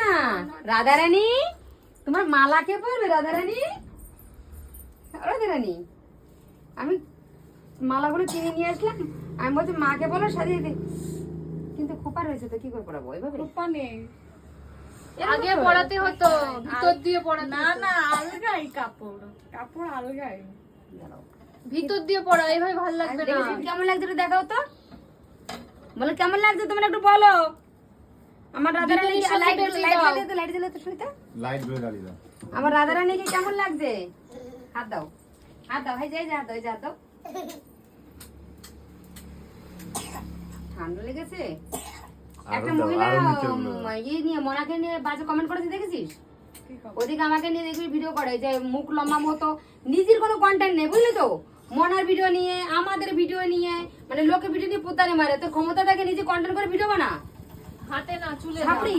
না? রাধারানী? তোমার মালা কে পরবে রাধারানী? রাধারানী আমি মালাগুলো কিনে নিয়ে আসলাম। আমি বলছি মাকে বলো সাজিয়ে দে। কিন্তু খোপা রয়েছে তো কি করে পড়াবো এভাবে? রূপা নেই। আগে পড়াতে হতো ভিতর দিয়ে পড়াতে না না আলগাই কাপড়। কাপড় আলগাই। ভিতর দিয়ে পড়া এইভাবে ভালো লাগবে না। কেমন লাগছে দেখাও তো। বলো কেমন লাগছে তোমরা একটু বলো। আমার রাধারানী ভিতরে সব লাইট লাইট দাও। জ্বালিয়ে তো লাইট জ্বালিয়ে তো শুনিতা লাইট ধরে দাঁড়িয়ে দাও। আমার রাধারানীকে কেমন লাগছে? হাত দাও। হাত দাও হাই যাই যা দাও যে দাও। ঠান্ডা লেগেছে? একটা মহিলা ইয়ে নিয়ে মনাকে নিয়ে বাজে কমেন্ট করেছে দেখেছিস? ওদিকে আমাকে নিয়ে দেখবি ভিডিও করে যে মুখ লম্বা মতো। নিজের কোনো কন্টেন্ট নেই বুঝলি তো? মনার ভিডিও নিয়ে আমাদের ভিডিও নিয়ে মানে লোকে ভিডিও নিয়ে পুতানি মারে। তোর ক্ষমতা থাকে নিজে কন্টেন্ট করে ভিডিও বানা। হাতে না চুলে ছাপড়ি